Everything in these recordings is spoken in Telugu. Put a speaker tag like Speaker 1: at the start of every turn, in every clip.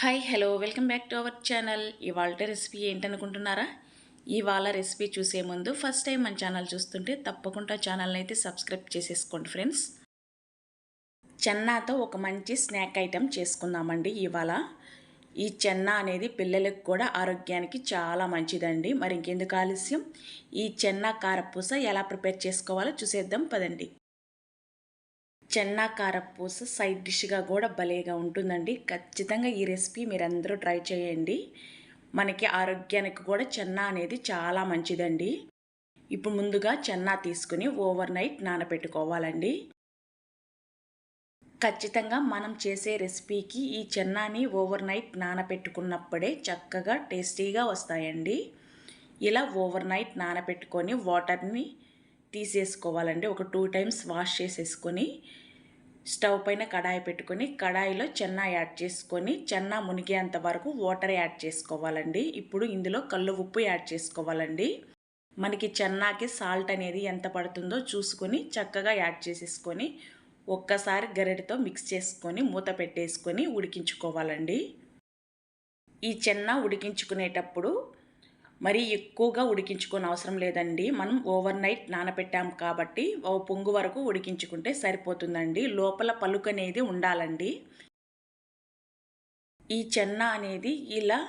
Speaker 1: Hi hello welcome back to our channel. ఇవాళ రెసిపీ ఏంటనుకుంటున్నారా? ఇవాళ రెసిపీ చూసే ముందు ఫస్ట్ టైం మన ఛానల్ చూస్తుంటే తప్పకుండా ఛానల్ని అయితే సబ్స్క్రైబ్ చేసేసుకోండి ఫ్రెండ్స్. చెన్నాతో ఒక మంచి స్నాక్ ఐటెం చేసుకుందామండి ఇవాళ. ఈ చెన్న అనేది పిల్లలకు కూడా ఆరోగ్యానికి చాలా మంచిదండి. మరి ఇంకెందుకు ఆలస్యం? ఈ చెన్న కారపూస ఎలా ప్రిపేర్ చేసుకోవాలో చూసేద్దాం పదండి. చెన్నా కారపూస సైడ్ డిష్గా కూడా భలేగా ఉంటుందండి. ఖచ్చితంగా ఈ రెసిపీ మీరందరూ ట్రై చేయండి. మనకి ఆరోగ్యానికి కూడా చెన్న అనేది చాలా మంచిదండి. ఇప్పుడు ముందుగా చెన్న తీసుకుని ఓవర్ నైట్ నానబెట్టుకోవాలండి. ఖచ్చితంగా మనం చేసే రెసిపీకి ఈ చెన్నాని ఓవర్ నైట్ నానబెట్టుకున్నప్పుడే చక్కగా టేస్టీగా వస్తాయండి. ఇలా ఓవర్ నైట్ నానబెట్టుకొని వాటర్ని తీసేసుకోవాలండి. ఒక టూ టైమ్స్ వాష్ చేసేసుకొని స్టవ్ పైన కడాయి పెట్టుకొని కడాయిలో చెన్న యాడ్ చేసుకొని చెన్న మునిగేంత వరకు వాటర్ యాడ్ చేసుకోవాలండి. ఇప్పుడు ఇందులో కళ్ళు ఉప్పు యాడ్ చేసుకోవాలండి. మనకి చెన్నాకి సాల్ట్ అనేది ఎంత పడుతుందో చూసుకొని చక్కగా యాడ్ చేసేసుకొని ఒక్కసారి గరిటతో మిక్స్ చేసుకొని మూత పెట్టేసుకొని ఉడికించుకోవాలండి. ఈ చెన్న ఉడికించుకునేటప్పుడు మరీ ఎక్కువగా ఉడికించుకోని అవసరం లేదండి. మనం ఓవర్ నైట్ నానబెట్టాం కాబట్టి ఓ పొంగు వరకు ఉడికించుకుంటే సరిపోతుందండి. లోపల పలుకు అనేది ఉండాలండి. ఈ చెన్న అనేది ఇలా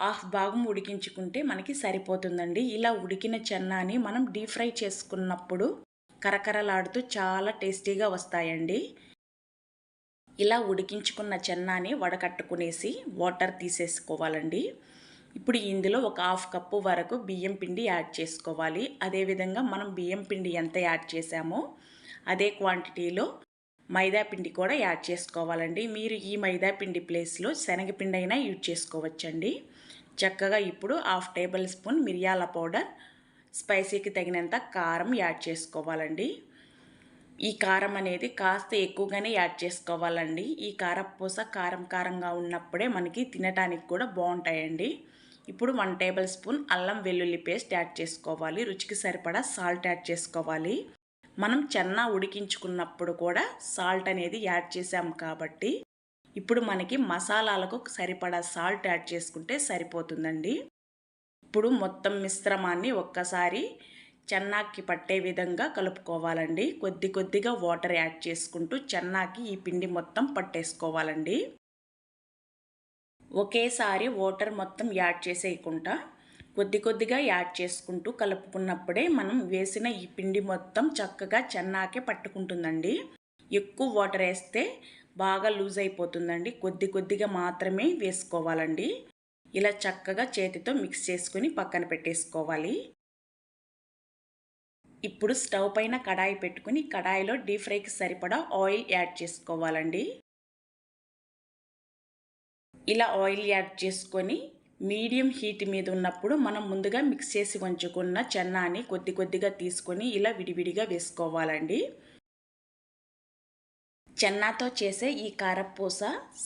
Speaker 1: హాఫ్ భాగం ఉడికించుకుంటే మనకి సరిపోతుందండి. ఇలా ఉడికిన చెన్నాని మనం డీప్ ఫ్రై చేసుకున్నప్పుడు కరకరలాడుతూ చాలా టేస్టీగా వస్తాయండి. ఇలా ఉడికించుకున్న చెన్నాని వడకట్టుకునేసి వాటర్ తీసేసుకోవాలండి. ఇప్పుడు ఇందులో ఒక హాఫ్ కప్పు వరకు బియ్యం పిండి యాడ్ చేసుకోవాలి. అదేవిధంగా మనం బియ్యం పిండి ఎంత యాడ్ చేసామో అదే క్వాంటిటీలో మైదా పిండి కూడా యాడ్ చేసుకోవాలండి. మీరు ఈ మైదా పిండి ప్లేస్లో శనగపిండి అయినా యూజ్ చేసుకోవచ్చండి. చక్కగా ఇప్పుడు హాఫ్ టేబుల్ స్పూన్ మిరియాల పౌడర్ స్పైసీకి తగినంత కారం యాడ్ చేసుకోవాలండి. ఈ కారం అనేది కాస్త ఎక్కువగానే యాడ్ చేసుకోవాలండి. ఈ కారపూస కారం కారంగా ఉన్నప్పుడే మనకి తినటానికి కూడా బాగుంటాయండి. ఇప్పుడు వన్ టేబుల్ స్పూన్ అల్లం వెల్లుల్లి పేస్ట్ యాడ్ చేసుకోవాలి. రుచికి సరిపడా సాల్ట్ యాడ్ చేసుకోవాలి. మనం చెన్న ఉడికించుకున్నప్పుడు కూడా సాల్ట్ అనేది యాడ్ చేసాం కాబట్టి ఇప్పుడు మనకి మసాలాలకు సరిపడా సాల్ట్ యాడ్ చేసుకుంటే సరిపోతుందండి. ఇప్పుడు మొత్తం మిశ్రమాన్ని ఒక్కసారి చెన్నాకి పట్టే విధంగా కలుపుకోవాలండి. కొద్ది కొద్దిగా వాటర్ యాడ్ చేసుకుంటూ చెన్నాకి ఈ పిండి మొత్తం పట్టేసుకోవాలండి. ఒకేసారి వాటర్ మొత్తం యాడ్ చేసేయకుండా కొద్ది కొద్దిగా యాడ్ చేసుకుంటూ కలుపుకున్నప్పుడే మనం వేసిన ఈ పిండి మొత్తం చక్కగా చెన్నాకే పట్టుకుంటుందండి. ఎక్కువ వాటర్ వేస్తే బాగా లూజ్ అయిపోతుందండి. కొద్ది కొద్దిగా మాత్రమే వేసుకోవాలండి. ఇలా చక్కగా చేతితో మిక్స్ చేసుకుని పక్కన పెట్టేసుకోవాలి. ఇప్పుడు స్టవ్ పైన కడాయి పెట్టుకుని కడాయిలో డీప్ ఫ్రైకి సరిపడా ఆయిల్ యాడ్ చేసుకోవాలండి. ఇలా ఆయిల్ యాడ్ చేసుకొని మీడియం హీట్ మీద ఉన్నప్పుడు మనం ముందుగా మిక్స్ చేసి ఉంచుకున్న చెన్నాని కొద్ది కొద్దిగా తీసుకొని ఇలా విడివిడిగా వేసుకోవాలండి. చెన్నాతో చేసే ఈ కారపూస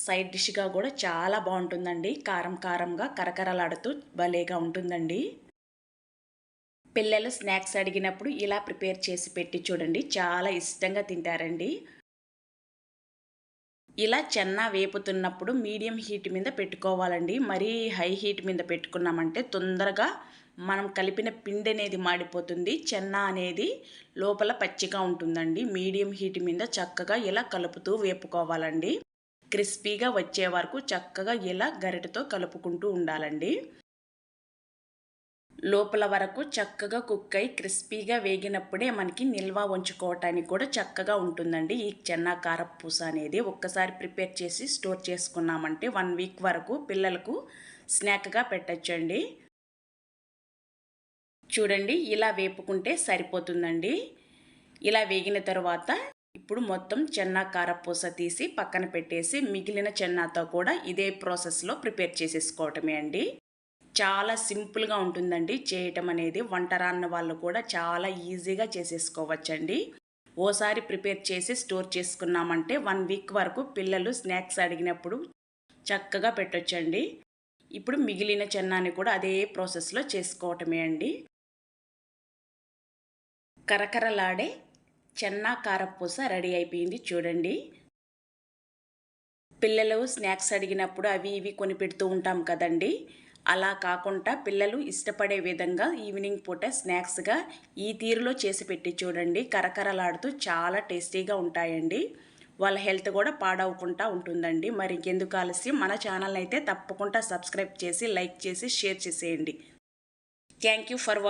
Speaker 1: సైడ్ డిష్గా కూడా చాలా బాగుంటుందండి. కారం కారంగా కరకరలాడుతూ భలేగా ఉంటుందండి. పిల్లలు స్నాక్స్ అడిగినప్పుడు ఇలా ప్రిపేర్ చేసి పెట్టి చూడండి. చాలా ఇష్టంగా తింటారండి. ఇలా చెన్న వేపుతున్నప్పుడు మీడియం హీట్ మీద పెట్టుకోవాలండి. మరీ హై హీట్ మీద పెట్టుకున్నామంటే తొందరగా మనం కలిపిన పిండి అనేది మాడిపోతుంది. చెన్న అనేది లోపల పచ్చిగా ఉంటుందండి. మీడియం హీట్ మీద చక్కగా ఇలా కలుపుతూ వేపుకోవాలండి. క్రిస్పీగా వచ్చే వరకు చక్కగా ఇలా గరిటతో కలుపుకుంటూ ఉండాలండి. లోపల వరకు చక్కగా కుక్ అయి క్రిస్పీగా వేగినప్పుడే మనకి నిల్వ ఉంచుకోవటానికి కూడా చక్కగా ఉంటుందండి. ఈ చెన్నా కారపూస అనేది ఒక్కసారి ప్రిపేర్ చేసి స్టోర్ చేసుకున్నామంటే వన్ వీక్ వరకు పిల్లలకు స్నాక్గా పెట్టచ్చండి. చూడండి ఇలా వేపుకుంటే సరిపోతుందండి. ఇలా వేగిన తర్వాత ఇప్పుడు మొత్తం చెన్నా కారపూస తీసి పక్కన పెట్టేసి మిగిలిన చెన్నాతో కూడా ఇదే ప్రాసెస్లో ప్రిపేర్ చేసేసుకోవటమే అండి. చాలా సింపుల్గా ఉంటుందండి. చేయటం అనేది వంట రాన్న వాళ్ళు కూడా చాలా ఈజీగా చేసేసుకోవచ్చండి. ఓసారి ప్రిపేర్ చేసి స్టోర్ చేసుకున్నామంటే వన్ వీక్ వరకు పిల్లలు స్నాక్స్ అడిగినప్పుడు చక్కగా పెట్టొచ్చండి. ఇప్పుడు మిగిలిన చెన్నాన్ని కూడా అదే ప్రాసెస్లో చేసుకోవటమే అండి. కరకరలాడే చెన్నా కారపూస రెడీ అయిపోయింది చూడండి. పిల్లలు స్నాక్స్ అడిగినప్పుడు అవి ఇవి కొని పెడుతూ ఉంటాం కదండి. అలా కాకుండా పిల్లలు ఇష్టపడే విధంగా ఈవినింగ్ పూట స్నాక్స్గా ఈ తీరులో చేసి పెట్టి చూడండి. కరకరలాడుతూ చాలా టేస్టీగా ఉంటాయండి. వాళ్ళ హెల్త్ కూడా పాడవకుండా ఉంటుందండి. మరి ఇంకెందుకు ఆలస్యం? మన ఛానల్ అయితే తప్పకుండా సబ్స్క్రైబ్ చేసి లైక్ చేసి షేర్ చేసేయండి. Thank you for